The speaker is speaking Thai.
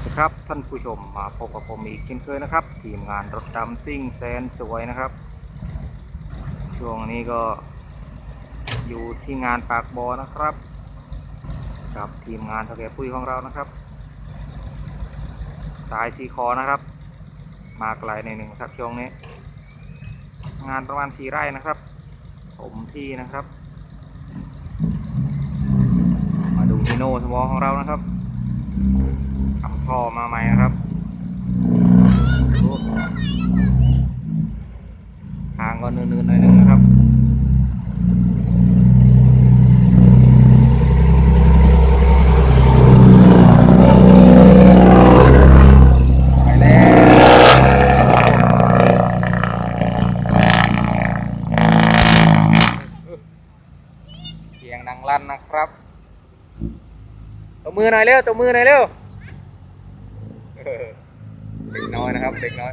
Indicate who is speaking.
Speaker 1: วัสดีครับท่านผู้ชมมาพบกับผมอีกเช่นเคยนะครับ ทีมงานรถดำซิ่งแสนสวยนะครับ ช่วงนี้ก็อยู่ที่งานปากบอนะครับ กับทีมงานทะเลปุ้ยของเรานะครับ สายสีคอนะครับ มาไกลในหนึ่งครับช่วงนี้ งานประมาณสี่ไร่นะครับ ผมที่นะครับ มาดูฮิโน่สมอของเรานะครับ ทำท่อมาใหม่นะครับทางก็เนืนๆหน่อยนึงนะครับไปแล้วเสียงดังลั่นนะครับตบมือหน่อยเร็วตบมือหน่อยเร็ว เด็กน้อยนะครับ เด็กน้อย